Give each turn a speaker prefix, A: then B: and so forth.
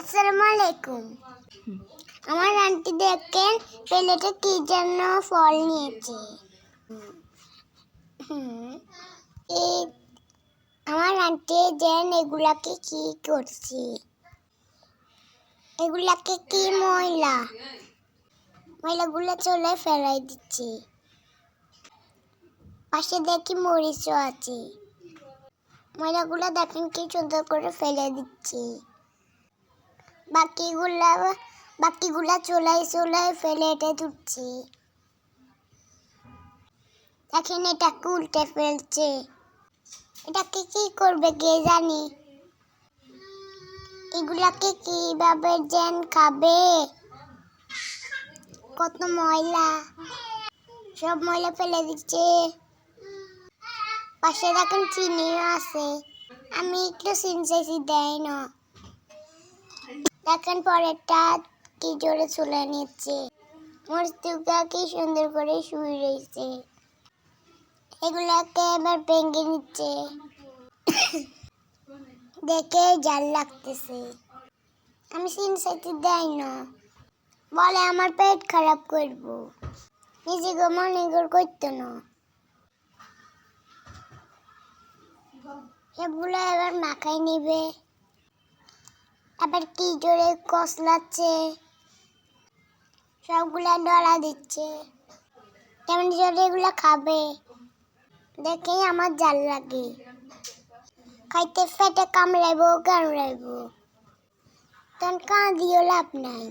A: আসসালামু আলাইকুম আমার আন্টি দেখেন প্লেটে কি যেন ফল নিয়েছে। আমার আন্টি যেন এগুলাকে কি করছে? এগুলাকে কি ময়লা? ময়লাগুলো চলে ফেলাই দিচ্ছে। পাশে দেখি মরিচও আছে। ময়লাগুলো দেখেন কি সুন্দর করে ফেলে দিচ্ছে। বাকিগুলা বাকিগুলা চোলাই চোলাই ফেলে এটা তুলছে দেখেন এটাকে উল্টে ফেলছে। এটাকে কি করবে কে জানি। এগুলাকে কীভাবে যেন খাবে? কত ময়লা। সব ময়লা ফেলে দিচ্ছে। পাশে দেখেন, চিনিও আছে। আমি একটু সিনসেসি দেয় না। দেখেন পরেরটা কি জোরে চলে নিচ্ছে। মস্তিকা কি সুন্দর করে শুয়ে রয়েছে। এগুলাকে এবার ভেঙে নিচ্ছে। দেখে জাল লাগতেছে। আমি সিনসেটি দেয় না। বলে আমার পেট খারাপ করব। নিজেকে মনে করে করতো না। সবগুলো এবার মাখাই নিবে। আবার কি জোরে কসলাচ্ছে? সবগুলা ডলা দিচ্ছে। কেমন জোরে এগুলো খাবে? দেখেই আমার জাল লাগে। খাইতে ফেটে কামড়াইব কামড়াইব। তখন কাঁদিও লাভ নাই।